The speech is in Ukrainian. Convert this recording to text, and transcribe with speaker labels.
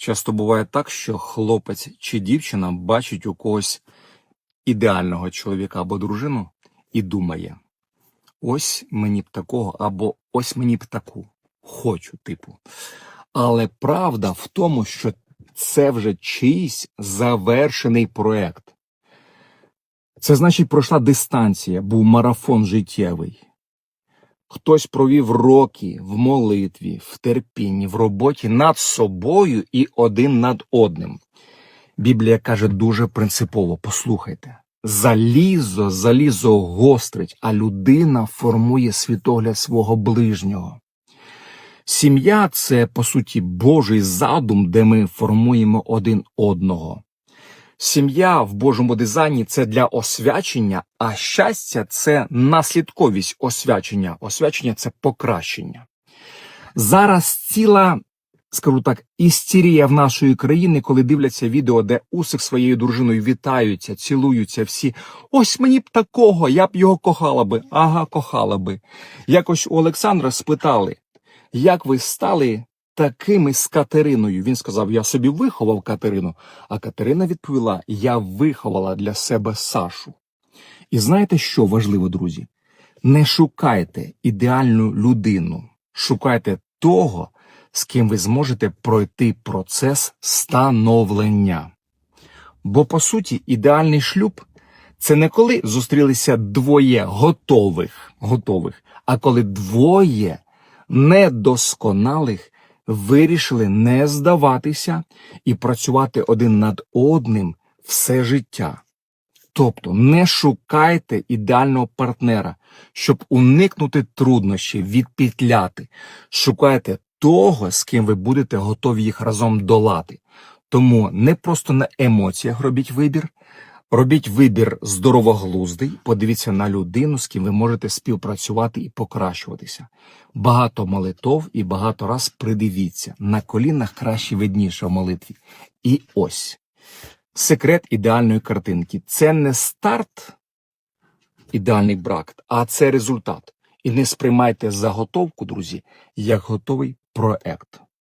Speaker 1: Часто буває так, що хлопець чи дівчина бачить у когось ідеального чоловіка або дружину і думає: ось мені б такого, або ось мені б таку. Хочу, типу. Але правда в тому, що це вже чийсь завершений проект. Це значить, пройшла дистанція, був марафон життєвий. Хтось провів роки в молитві, в терпінні, в роботі над собою і один над одним. Біблія каже дуже принципово: послухайте, залізо, залізо гострить, а людина формує світогляд свого ближнього. Сім'я це, по суті, Божий задум, де ми формуємо один одного. Сім'я в Божому дизайні це для освячення, а щастя це наслідковість освячення. Освячення це покращення. Зараз ціла, скажу так, істерія в нашої країни, коли дивляться відео, де усик своєю дружиною вітаються, цілуються всі. Ось мені б такого, я б його кохала би. Ага, кохала би. Якось у Олександра спитали, як ви стали такими з Катериною. Він сказав: Я собі виховав Катерину. А Катерина відповіла: Я виховала для себе Сашу. І знаєте, що важливо, друзі? Не шукайте ідеальну людину, шукайте того, з ким ви зможете пройти процес становлення. Бо, по суті, ідеальний шлюб це не коли зустрілися двоє готових, готових, а коли двоє недосконалих вирішили не здаватися і працювати один над одним все життя. Тобто не шукайте ідеального партнера, щоб уникнути труднощів, відпетляти. Шукайте того, з ким ви будете готові їх разом долати. Тому не просто на емоціях робіть вибір, робіть вибір здоровоглуздий, подивіться на людину, з ким ви можете співпрацювати і покращуватися. Багато молитов і багато раз придивіться. На колінах краще видніше в молитві. І ось секрет ідеальної картинки. Це не старт, ідеальний брак, а це результат. І не сприймайте заготовку, друзі, як готовий проект.